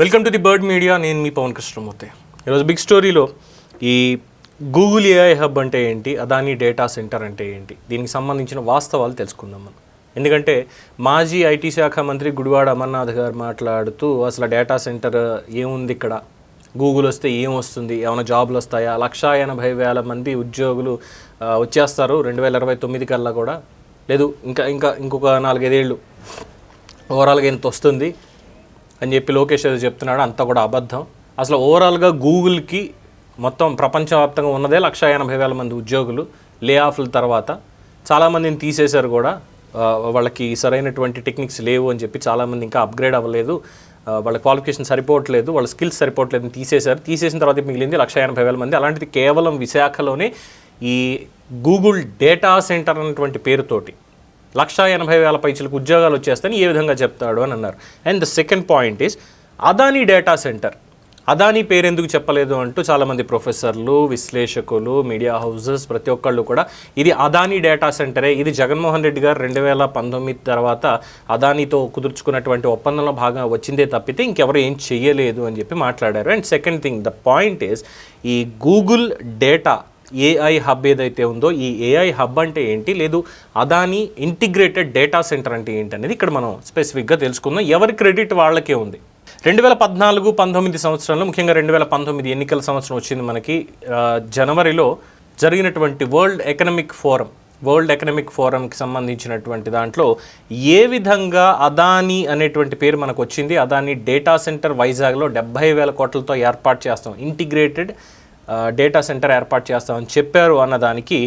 Welcome to the bird media నేను మీ పవన్ కృష్ణమూర్తి. ఈరోజు బిగ్ స్టోరీలో ఈ గూగుల్ ఏఐ హబ్ అంటే ఏంటి అదాని డేటా సెంటర్ అంటే ఏంటి దీనికి సంబంధించిన వాస్తవాలు తెలుసుకుందాం మనం. ఎందుకంటే మాజీ ఐటీ శాఖ మంత్రి గుడివాడ అమర్నాథ్ గారు మాట్లాడుతూ అసలు డేటా సెంటర్ ఏముంది ఇక్కడ? గూగుల్ వస్తే ఏం వస్తుంది? ఏమైనా జాబ్లు వస్తాయా? లక్షా ఎనభై వేల మంది ఉద్యోగులు వచ్చేస్తారు రెండు వేల ఇరవై తొమ్మిది కల్లా కూడా. లేదు ఇంకా ఇంకా ఇంకొక నాలుగైదేళ్ళు ఓవరాల్గా ఎంత వస్తుంది? అని చెప్పి లోకేష్ ఏదో చెప్తున్నాడు అంతా కూడా అబద్ధం. అసలు ఓవరాల్గా గూగుల్కి మొత్తం ప్రపంచవ్యాప్తంగా ఉన్నదే లక్ష ఎనభై వేల మంది ఉద్యోగులు లే ఆఫ్ల తర్వాత. చాలామందిని తీసేశారు కూడా. వాళ్ళకి సరైనటువంటి టెక్నిక్స్ లేవు అని చెప్పి చాలామంది ఇంకా అప్గ్రేడ్ అవ్వలేదు. వాళ్ళ క్వాలిఫికేషన్ సరిపోవట్లేదు వాళ్ళ స్కిల్స్ సరిపోవట్లేదు తీసేశారు. తీసేసిన తర్వాత మిగిలింది లక్ష ఎనభై వేల మంది. అలాంటిది కేవలం విశాఖలోనే ఈ గూగుల్ డేటా సెంటర్ అన్నటువంటి పేరుతోటి లక్షా ఎనభై వేల పైచలకు ఉద్యోగాలు వచ్చేస్తాయని ఏ విధంగా చెప్తాడు అని అన్నారు. And the second point is Adani data centre Adani పేరెందుకు చెప్పలేదు అంటూ చాలామంది ప్రొఫెసర్లు విశ్లేషకులు మీడియా హౌసెస్ ప్రతి ఒక్కళ్ళు కూడా ఇది అదానీ డేటా సెంటరే ఇది జగన్మోహన్ రెడ్డి గారు రెండు వేల పంతొమ్మిది తర్వాత అదానీతో కుదుర్చుకున్నటువంటి ఒప్పందంలో భాగంగా వచ్చిందే తప్పితే ఇంకెవరు ఏం చెయ్యలేదు అని చెప్పి మాట్లాడారు. And second thing the point is ఈ గూగుల్ డేటా ఏఐ హబ్ ఏదైతే ఉందో ఈ ఏఐ హబ్ అంటే ఏంటి? లేదు అదాని ఇంటిగ్రేటెడ్ డేటా సెంటర్ అంటే ఏంటి అనేది ఇక్కడ మనం స్పెసిఫిక్గా తెలుసుకుందాం. ఎవరి క్రెడిట్ వాళ్ళకే ఉంది? రెండు వేల పద్నాలుగు పంతొమ్మిది సంవత్సరంలో ముఖ్యంగా రెండు వేల పంతొమ్మిది ఎన్నికల సంవత్సరం వచ్చింది మనకి జనవరిలో జరిగినటువంటి world economic forum world economic ఫోరంకి సంబంధించినటువంటి దాంట్లో ఏ విధంగా అదాని అనేటువంటి పేరు మనకు వచ్చింది? అదాని డేటా సెంటర్ వైజాగ్లో డెబ్బై వేల కోట్లతో ఏర్పాటు చేస్తాం. ఇంటిగ్రేటెడ్ డేటా సెంటర్ ఏర్పాటు చేస్తామని చెప్పారు అన్నదానికి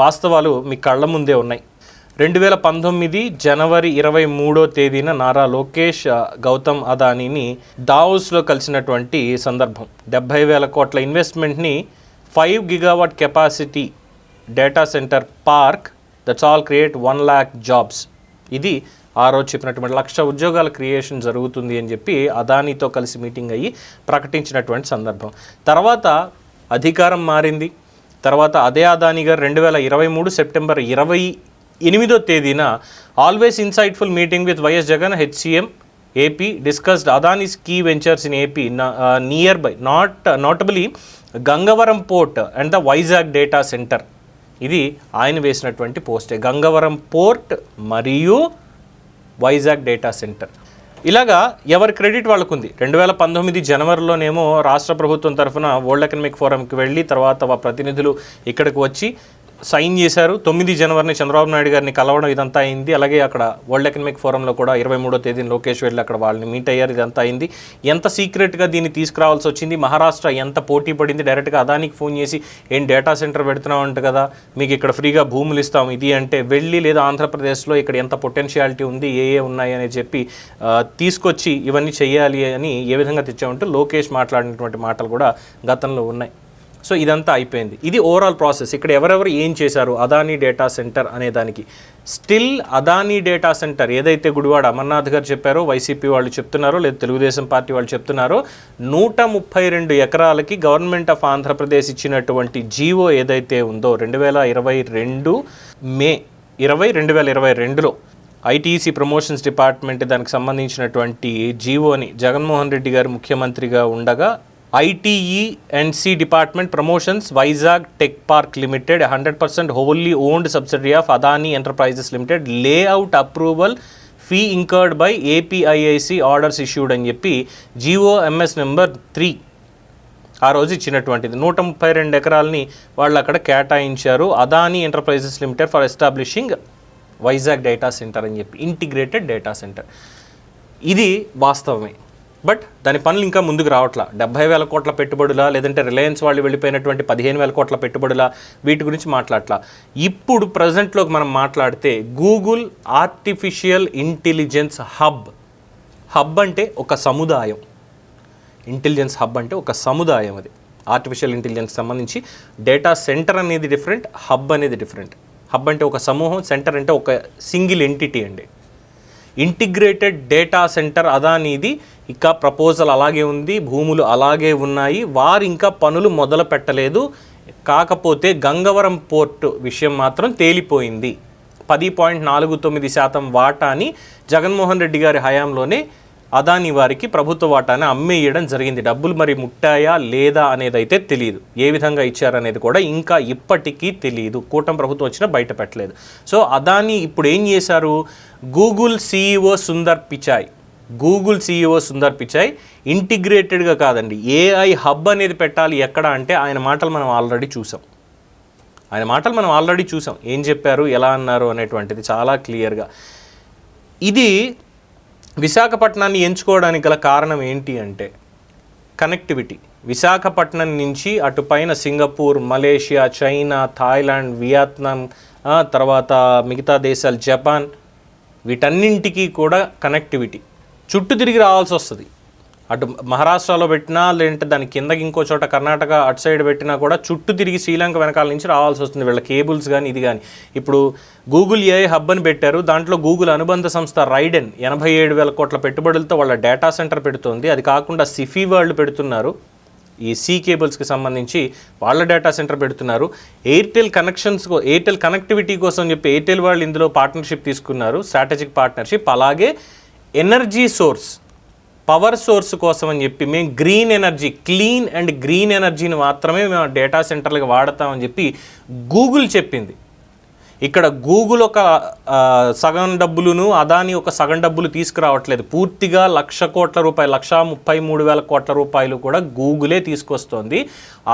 వాస్తవాలు మీ కళ్ళ ముందే ఉన్నాయి. రెండు వేల పంతొమ్మిది జనవరి ఇరవై మూడో తేదీన నారా లోకేష్ గౌతమ్ అదానీని దావోస్లో కలిసినటువంటి సందర్భం. డెబ్బై వేల కోట్ల ఇన్వెస్ట్మెంట్ని five gigawatt capacity data centre park that's all create one lakh jobs. ఇది ఆ రోజు చెప్పినటువంటి లక్ష ఉద్యోగాల క్రియేషన్ జరుగుతుంది అని చెప్పి అదానీతో కలిసి మీటింగ్ అయ్యి ప్రకటించినటువంటి సందర్భం. తర్వాత అధికారం మారింది. తర్వాత అదే అదాని గారు రెండు వేల ఇరవై మూడు సెప్టెంబర్ ఇరవై ఎనిమిదో తేదీన always insightful meeting with YS Jagan HCM AP discussed Adani's key ventures in AP nearby not notably Gangavaram port and the Vizag data centre. ఇది ఆయన వేసినటువంటి పోస్టే. గంగవరం పోర్ట్ మరియు వైజాగ్ డేటా సెంటర్. ఇలాగా ఎవరి క్రెడిట్ వాళ్ళకు ఉంది రెండు వేల పంతొమ్మిది జనవరిలోనేమో రాష్ట్ర ప్రభుత్వం తరఫున వరల్డ్ ఎకనమిక్ ఫోరంకి వెళ్ళి తర్వాత ప్రతినిధులు ఇక్కడికి వచ్చి సైన్ చేశారు. తొమ్మిది జనవరిని చంద్రబాబు నాయుడు గారిని కలవడం ఇదంతా అయింది. అలాగే అక్కడ వరల్డ్ ఎకనమిక్ ఫోరంలో కూడా ఇరవై మూడో తేదీన లోకేష్ వెళ్ళి అక్కడ వాళ్ళని మీట్ అయ్యారు. ఇదంతా అయింది. ఎంత సీక్రెట్గా దీన్ని తీసుకురావాల్సి వచ్చింది? మహారాష్ట్ర ఎంత పోటీ పడింది? డైరెక్ట్గా అదానికి ఫోన్ చేసి ఏం డేటా సెంటర్ పెడుతున్నాం అంట కదా మీకు ఇక్కడ ఫ్రీగా భూములు ఇస్తాం ఇది అంటే వెళ్ళి లేదా ఆంధ్రప్రదేశ్లో ఇక్కడ ఎంత పొటెన్షియాలిటీ ఉంది ఏ ఏ ఉన్నాయి అని చెప్పి తీసుకొచ్చి ఇవన్నీ చేయాలి అని ఏ విధంగా తెచ్చామంటే లోకేష్ మాట్లాడినటువంటి మాటలు కూడా గతంలో ఉన్నాయి. సో ఇదంతా అయిపోయింది. ఇది ఓవరాల్ ప్రాసెస్ ఇక్కడ ఎవరెవరు ఏం చేశారు? అదానీ డేటా సెంటర్ అనే దానికి. స్టిల్ అదానీ డేటా సెంటర్ ఏదైతే గుడివాడ అమర్నాథ్ గారు చెప్పారో వైసీపీ వాళ్ళు చెప్తున్నారో లేదా తెలుగుదేశం పార్టీ వాళ్ళు చెప్తున్నారో నూట ముప్పై రెండు ఎకరాలకి గవర్నమెంట్ ఆఫ్ ఆంధ్రప్రదేశ్ ఇచ్చినటువంటి జీవో ఏదైతే ఉందో రెండు వేల ఇరవై రెండు మే ఇరవై రెండు వేల ఇరవై రెండులో ఐటీసీ ప్రమోషన్స్ డిపార్ట్మెంట్ దానికి సంబంధించినటువంటి జీవోని జగన్మోహన్ రెడ్డి గారు ముఖ్యమంత్రిగా ఉండగా ITE and C department promotions Vizag tech park limited hundred percent wholly owned subsidiary of Adani enterprises limited. Layout approval fee incurred by APIIC orders issued అని చెప్పి జిఓఎంఎస్ ఎంఎస్ నెంబర్ త్రీ ఆ రోజు ఇచ్చినటువంటిది. నూట ముప్పై రెండు ఎకరాలని వాళ్ళు అక్కడ కేటాయించారు. Adani enterprises limited for establishing Vizag data centre అని చెప్పి ఇంటిగ్రేటెడ్ డేటా సెంటర్. ఇది వాస్తవమే. బట్ దాని పనులు ఇంకా ముందుకు రావట్లా. డెబ్బై వేల కోట్ల పెట్టుబడులా లేదంటే రిలయన్స్ వాళ్ళు వెళ్ళిపోయినటువంటి పదిహేను వేల కోట్ల పెట్టుబడులా వీటి గురించి మాట్లాడట్లా. ఇప్పుడు ప్రజెంట్లోకి మనం మాట్లాడితే Google artificial intelligence hub. Hub అంటే ఒక సముదాయం. ఇంటెలిజెన్స్ హబ్ అంటే ఒక సముదాయం అది. ఆర్టిఫిషియల్ ఇంటెలిజెన్స్ సంబంధించి డేటా సెంటర్ అనేది డిఫరెంట్ హబ్ అనేది డిఫరెంట్. హబ్ అంటే ఒక సమూహం సెంటర్ అంటే ఒక సింగిల్ ఎంటిటీ అండి. ఇంటిగ్రేటెడ్ డేటా సెంటర్ అదానీది ఇంకా ప్రపోజల్ అలాగే ఉంది భూములు అలాగే ఉన్నాయి. వారు ఇంకా పనులు మొదలు పెట్టలేదు. కాకపోతే గంగవరం పోర్టు విషయం మాత్రం తేలిపోయింది. పది పాయింట్ నాలుగు తొమ్మిది శాతం వాటాని జగన్మోహన్ రెడ్డి గారి హయాంలోనే అదాని వారికి ప్రభుత్వ వాటాని అమ్మేయడం జరిగింది. డబ్బులు మరి ముట్టాయా లేదా అనేది అయితే తెలియదు ఏ విధంగా ఇచ్చారనేది కూడా ఇంకా ఇప్పటికీ తెలియదు కూటమి ప్రభుత్వం వచ్చినా బయట పెట్టలేదు. సో అదాని ఇప్పుడు ఏం చేశారు? Google CEO Sundar Pichai Google CEO Sundar Pichai ఇంటిగ్రేటెడ్గా కాదండి. ఏఐ హబ్ అనేది పెట్టాలి ఎక్కడ అంటే ఆయన మాటలు మనం ఆల్రెడీ చూసాం. ఆయన మాటలు మనం ఆల్రెడీ చూసాం. ఏం చెప్పారు ఎలా అన్నారు అనేటువంటిది చాలా క్లియర్గా. ఇది విశాఖపట్నాన్ని ఎంచుకోవడానికి గల కారణం ఏంటి అంటే కనెక్టివిటీ. విశాఖపట్నం నుంచి అటు పైన Singapore Malaysia China Thailand Vietnam తర్వాత మిగతా దేశాలు జపాన్ వీటన్నింటికి కూడా కనెక్టివిటీ. చుట్టూ తిరిగి రావాల్సి వస్తుంది. అటు మహారాష్ట్రలో పెట్టినా లేదంటే దాని కిందకి ఇంకో చోట కర్ణాటక అటు సైడ్ పెట్టినా కూడా చుట్టూ తిరిగి శ్రీలంక వెనకాల నుంచి రావాల్సి వస్తుంది వీళ్ళ కేబుల్స్ కానీ ఇది కానీ ఇప్పుడు గూగుల్ ఏఐ హబ్ అని పెట్టారు. దాంట్లో గూగుల్ అనుబంధ సంస్థ రైడెన్ ఎనభై ఏడు వేల కోట్ల పెట్టుబడులతో వాళ్ళ డేటా సెంటర్ పెడుతోంది. అది కాకుండా సిఫీ వాళ్ళు పెడుతున్నారు. ఈ సీ కేబుల్స్కి సంబంధించి వాళ్ళ డేటా సెంటర్ పెడుతున్నారు. ఎయిర్టెల్ కనెక్షన్స్ ఎయిర్టెల్ కనెక్టివిటీ కోసం చెప్పి ఎయిర్టెల్ వాళ్ళు ఇందులో పార్ట్నర్షిప్ తీసుకున్నారు. Strategic partnership. అలాగే ఎనర్జీ సోర్స్ పవర్ సోర్స్ కోసం అని చెప్పి మేము green energy clean and green ఎనర్జీని మాత్రమే మేము డేటా సెంటర్లకు వాడతామని చెప్పి గూగుల్ చెప్పింది. ఇక్కడ గూగుల్ ఒక సగం డబ్బులును అదాని ఒక సగం డబ్బులు తీసుకురావట్లేదు. పూర్తిగా లక్ష కోట్ల రూపాయలు లక్ష ముప్పై మూడు వేల కోట్ల రూపాయలు కూడా గూగులే తీసుకొస్తోంది.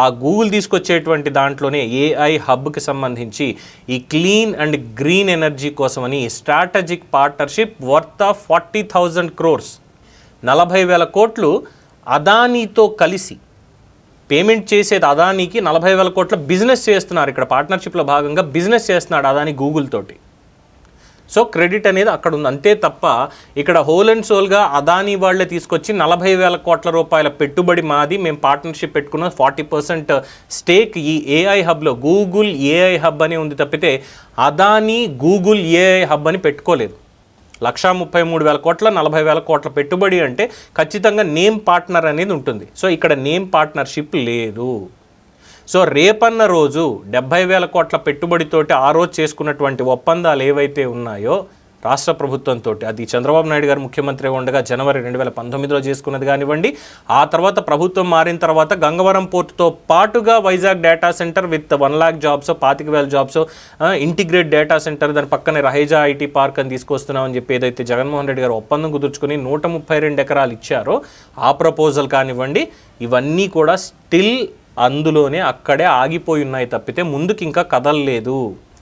ఆ గూగుల్ తీసుకొచ్చేటువంటి దాంట్లోనే ఏఐ హబ్కి సంబంధించి ఈ క్లీన్ అండ్ గ్రీన్ ఎనర్జీ కోసమని strategic partnership worth of forty thousand crores. నలభై వేల కోట్లు అదానీతో కలిసి పేమెంట్ చేసేది అదానికి నలభై వేల కోట్ల బిజినెస్ చేస్తున్నారు ఇక్కడ పార్ట్నర్షిప్లో భాగంగా బిజినెస్ చేస్తున్నాడు అదాని గూగుల్ తోటి. సో క్రెడిట్ అనేది అక్కడ ఉంది. అంతే తప్ప ఇక్కడ హోల్ అండ్ సోల్గా అదాని వాళ్ళే తీసుకొచ్చి నలభై వేల కోట్ల రూపాయల పెట్టుబడి మాది మేము పార్ట్నర్షిప్ పెట్టుకున్న. ఫార్టీ పర్సెంట్ స్టేక్ ఈ ఏఐ హబ్లో గూగుల్ ఏఐ హబ్ అని ఉంది తప్పితే అదాని గూగుల్ ఏఐ హబ్ అని పెట్టుకోలేదు. లక్షా ముప్పై మూడు వేల కోట్ల నలభై వేల కోట్ల పెట్టుబడి అంటే ఖచ్చితంగా నేమ్ పార్ట్నర్ అనేది ఉంటుంది. సో ఇక్కడ నేమ్ పార్ట్నర్షిప్ లేదు. సో రేపన్న రోజు డెబ్బై వేల కోట్ల పెట్టుబడితోటి ఆ రోజు చేసుకున్నటువంటి ఒప్పందాలు ఏవైతే ఉన్నాయో రాష్ట్ర ప్రభుత్వంతో అది చంద్రబాబు నాయుడు గారు ముఖ్యమంత్రి ఉండగా జనవరి రెండు వేల పంతొమ్మిదిలో చేసుకున్నది కానివ్వండి. ఆ తర్వాత ప్రభుత్వం మారిన తర్వాత గంగవరం పోర్టుతో పాటుగా Vizag data centre with one lakh jobs పాతిక వేల జాబ్స్ ఇంటిగ్రేట్ డేటా సెంటర్ దాని పక్కనే రహేజా ఐటీ పార్క్ అని తీసుకొస్తున్నామని చెప్పి ఏదైతే జగన్మోహన్ రెడ్డి గారు ఒప్పందం కుదుర్చుకుని నూట ముప్పై రెండు ఎకరాలు ఇచ్చారో ఆ ప్రపోజల్ కానివ్వండి ఇవన్నీ కూడా స్టిల్ అందులోనే అక్కడే ఆగిపోయి ఉన్నాయి తప్పితే ముందుకు ఇంకా కదలలేదు.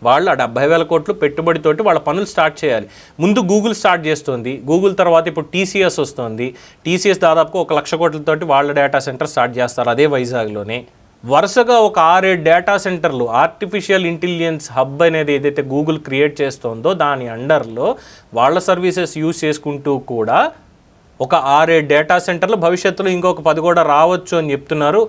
వాళ్ళు ఆ డెబ్బై వేల కోట్లు పెట్టుబడితోటి వాళ్ళ పనులు స్టార్ట్ చేయాలి. ముందు గూగుల్ స్టార్ట్ చేస్తుంది. గూగుల్ తర్వాత ఇప్పుడు టీసీఎస్ వస్తుంది. టీసీఎస్ దాదాపు ఒక లక్ష కోట్లతోటి వాళ్ళ డేటా సెంటర్ స్టార్ట్ చేస్తారు అదే వైజాగ్లోనే. వరుసగా ఒక ఆరేడు డేటా సెంటర్లు ఆర్టిఫిషియల్ ఇంటెలిజెన్స్ హబ్ అనేది ఏదైతే గూగుల్ క్రియేట్ చేస్తోందో దాని అండర్లో వాళ్ళ సర్వీసెస్ యూస్ చేసుకుంటూ కూడా ఒక ఆరేడు డేటా సెంటర్లు భవిష్యత్తులో ఇంకొక పది కూడా రావచ్చు అని చెప్తున్నారు.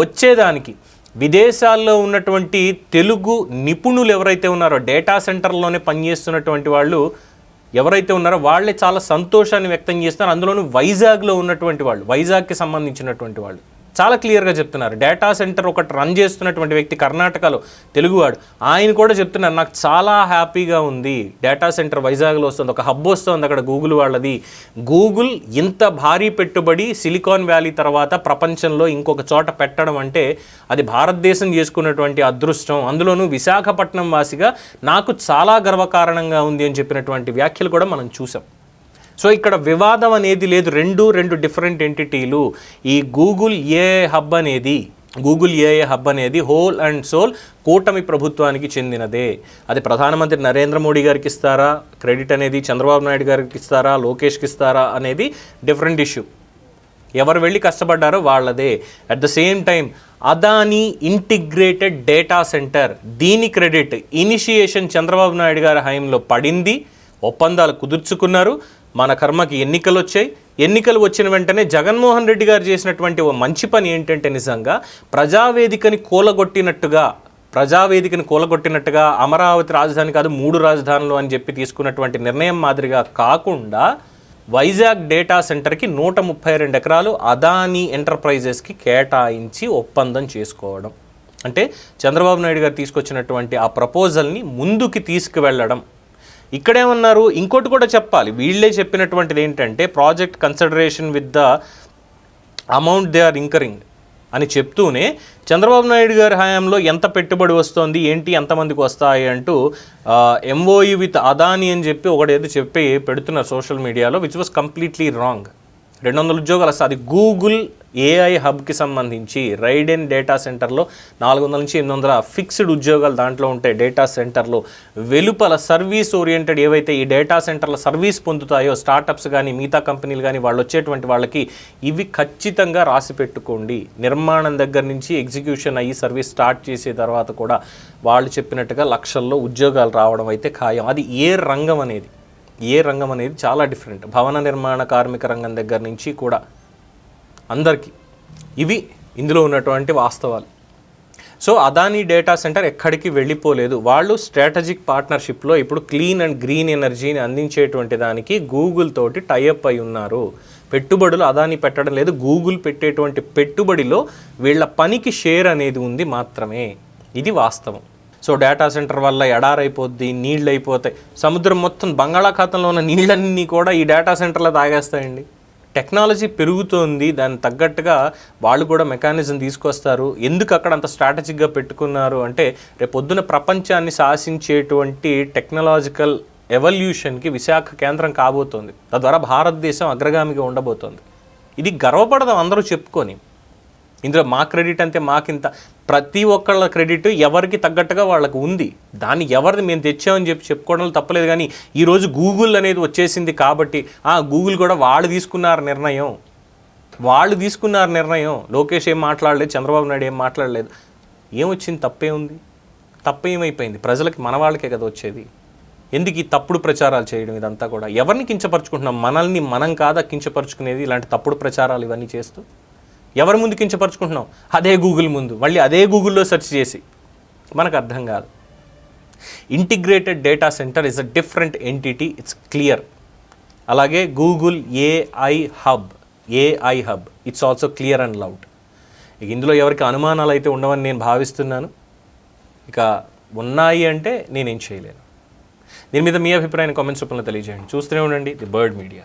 వచ్చేదానికి విదేశాల్లో ఉన్నటువంటి తెలుగు నిపుణులు ఎవరైతే ఉన్నారో డేటా సెంటర్లోనే పనిచేస్తున్నటువంటి వాళ్ళు ఎవరైతే ఉన్నారో వాళ్ళే చాలా సంతోషాన్ని వ్యక్తం చేస్తున్నారు. అందులోనూ వైజాగ్లో ఉన్నటువంటి వాళ్ళు వైజాగ్కి సంబంధించినటువంటి వాళ్ళు. చాలా క్లియర్గా చెప్తున్నారు. డేటా సెంటర్ ఒకటి రన్ చేస్తున్నటువంటి వ్యక్తి కర్ణాటకలో తెలుగువాడు. ఆయన కూడా చెప్తున్నారు నాకు చాలా హ్యాపీగా ఉంది. డేటా సెంటర్ వైజాగ్లో వస్తుంది ఒక హబ్ వస్తుంది అక్కడ గూగుల్ వాళ్ళది. గూగుల్ ఇంత భారీ పెట్టుబడి సిలికాన్ వ్యాలీ తర్వాత ప్రపంచంలో ఇంకొక చోట పెట్టడం అంటే అది భారతదేశం చేసుకున్నటువంటి అదృష్టం. అందులోనూ విశాఖపట్నం వాసిగా నాకు చాలా గర్వకారణంగా ఉంది అని చెప్పినటువంటి వ్యాఖ్యలు కూడా మనం చూసాం సో ఇక్కడ వివాదం అనేది లేదు. రెండు రెండు డిఫరెంట్ ఎంటిటీలు ఈ గూగుల్ ఏ హబ్ అనేది గూగుల్ ఏఏ హబ్ అనేది హోల్ అండ్ సోల్ కూటమి ప్రభుత్వానికి చెందినదే. అది ప్రధానమంత్రి నరేంద్ర మోడీ గారికి ఇస్తారా? క్రెడిట్ అనేది చంద్రబాబు నాయుడు గారికి ఇస్తారా? లోకేష్కి ఇస్తారా? అనేది డిఫరెంట్ ఇష్యూ ఎవరు వెళ్ళి కష్టపడ్డారో వాళ్ళదే. At the same time Adani integrated data centre దీని క్రెడిట్ ఇనిషియేషన్ చంద్రబాబు నాయుడు గారి హయాంలో పడింది. ఒప్పందాలు కుదుర్చుకున్నారు. మన కర్మకి ఎన్నికలు వచ్చాయి. ఎన్నికలు వచ్చిన వెంటనే జగన్మోహన్ రెడ్డి గారు చేసినటువంటి ఓ మంచి పని ఏంటంటే నిజంగా ప్రజావేదికని కూలగొట్టినట్టుగా ప్రజావేదికని కూలగొట్టినట్టుగా అమరావతి రాజధాని కాదు మూడు రాజధానులు అని చెప్పి తీసుకున్నటువంటి నిర్ణయం మాదిరిగా కాకుండా వైజాగ్ డేటా సెంటర్కి నూట ముప్పై రెండు ఎకరాలు అదానీ ఎంటర్ప్రైజెస్కి కేటాయించి ఒప్పందం చేసుకోవడం. అంటే చంద్రబాబు నాయుడు గారు తీసుకొచ్చినటువంటి ఆ ప్రపోజల్ని ముందుకి తీసుకువెళ్ళడం. ఇక్కడేమన్నారు ఇంకోటి కూడా చెప్పాలి. వీళ్ళే చెప్పినటువంటిది ఏంటంటే project consideration with the amount they are incurring అని చెప్తూనే చంద్రబాబు నాయుడు గారి హయాంలో ఎంత పెట్టుబడి వస్తోంది ఏంటి ఎంతమందికి వస్తాయి అంటూ ఎంఓఈ విత్ అదాని అని చెప్పి ఒకటేదో చెప్పి పెడుతున్నారు సోషల్ మీడియాలో విచ్ వాస్ కంప్లీట్లీ రాంగ్ రెండు వందల ఉద్యోగాలు వస్తాయి. అది గూగుల్ ఏఐ హబ్కి సంబంధించి రైడెన్ డేటా సెంటర్లో నాలుగు వందల నుంచి ఎనిమిది వందల ఫిక్స్డ్ ఉద్యోగాలు దాంట్లో ఉంటాయి డేటా సెంటర్లో వెలుపల సర్వీస్ ఓరియంటెడ్ ఏవైతే ఈ డేటా సెంటర్ల సర్వీస్ పొందుతాయో స్టార్టప్స్ కానీ మిగతా కంపెనీలు కానీ వాళ్ళు వచ్చేటువంటి వాళ్ళకి ఇవి ఖచ్చితంగా రాసి పెట్టుకోండి. నిర్మాణం దగ్గర నుంచి ఎగ్జిక్యూషన్ అయ్యి సర్వీస్ స్టార్ట్ చేసే తర్వాత కూడా వాళ్ళు చెప్పినట్టుగా లక్షల్లో ఉద్యోగాలు రావడం అయితే ఖాయం. అది ఏ రంగం అనేది? ఏ రంగం అనేది చాలా డిఫరెంట్ భవన నిర్మాణ కార్మిక రంగం దగ్గర నుంచి కూడా అందరికీ ఇవి ఇందులో ఉన్నటువంటి వాస్తవాలు. సో అదానీ డేటా సెంటర్ ఎక్కడికి వెళ్ళిపోలేదు. వాళ్ళు స్ట్రాటజిక్ పార్ట్నర్షిప్లో ఇప్పుడు క్లీన్ అండ్ గ్రీన్ ఎనర్జీని అందించేటువంటి దానికి గూగుల్ తోటి టైఅప్ అయి ఉన్నారు. పెట్టుబడులు అదాని పెట్టడం లేదు. గూగుల్ పెట్టేటువంటి పెట్టుబడిలో వీళ్ళ పనికి షేర్ అనేది ఉంది మాత్రమే. ఇది వాస్తవం. సో డేటా సెంటర్ వల్ల ఎడారైపోద్ది నీళ్ళు అయిపోతాయి సముద్రం మొత్తం బంగాళాఖాతంలో ఉన్న నీళ్ళన్నీ కూడా ఈ డేటా సెంటర్లో తాగేస్తాయండి. టెక్నాలజీ పెరుగుతోంది దానికి తగ్గట్టుగా వాళ్ళు కూడా మెకానిజం తీసుకొస్తారు. ఎందుకు అక్కడ అంత స్ట్రాటజిక్గా పెట్టుకున్నారు అంటే రేపు పొద్దున ప్రపంచాన్ని శాసించేటువంటి టెక్నాలజికల్ ఎవల్యూషన్కి విశాఖ కేంద్రం కాబోతోంది. తద్వారా భారతదేశం అగ్రగామిగా ఉండబోతోంది. ఇది గర్వపడదాం అందరూ చెప్పుకొని. ఇందులో మా క్రెడిట్ అంతే మాకింత. ప్రతి ఒక్కళ్ళ క్రెడిట్ ఎవరికి తగ్గట్టుగా వాళ్ళకు ఉంది. దాన్ని ఎవరిది మేము తెచ్చామని చెప్పి చెప్పుకోవడం తప్పలేదు కానీ ఈరోజు గూగుల్ అనేది వచ్చేసింది కాబట్టి ఆ గూగుల్ కూడా వాళ్ళు తీసుకున్నారు నిర్ణయం. వాళ్ళు తీసుకున్నారు నిర్ణయం. లోకేష్ ఏం మాట్లాడలేదు చంద్రబాబు నాయుడు ఏం మాట్లాడలేదు. ఏమొచ్చింది? తప్పే ఉంది. తప్పేమైపోయింది ప్రజలకి మన వాళ్ళకే కదా వచ్చేది. ఎందుకు ఈ తప్పుడు ప్రచారాలు చేయడం ఇదంతా కూడా? ఎవరిని కించపరుచుకుంటున్నాం? మనల్ని మనం కాదా కించపరుచుకునేది ఇలాంటి తప్పుడు ప్రచారాలు ఇవన్నీ చేస్తూ? ఎవరి ముందు కించపరుచుకుంటున్నాం అదే గూగుల్ ముందు. మళ్ళీ అదే గూగుల్లో సెర్చ్ చేసి. మనకు అర్థం కాదు. Integrated data centre is a different entity it's clear అలాగే Google AI hub AI hub it's also clear and loud ఇక ఇందులో ఎవరికి అనుమానాలు అయితే ఉండవని నేను భావిస్తున్నాను. ఇక ఉన్నాయి అంటే నేనేం చేయలేను. దీని మీద మీ అభిప్రాయాన్ని కామెంట్స్ రూపంలో తెలియజేయండి. చూస్తూనే ఉండండి. The bird media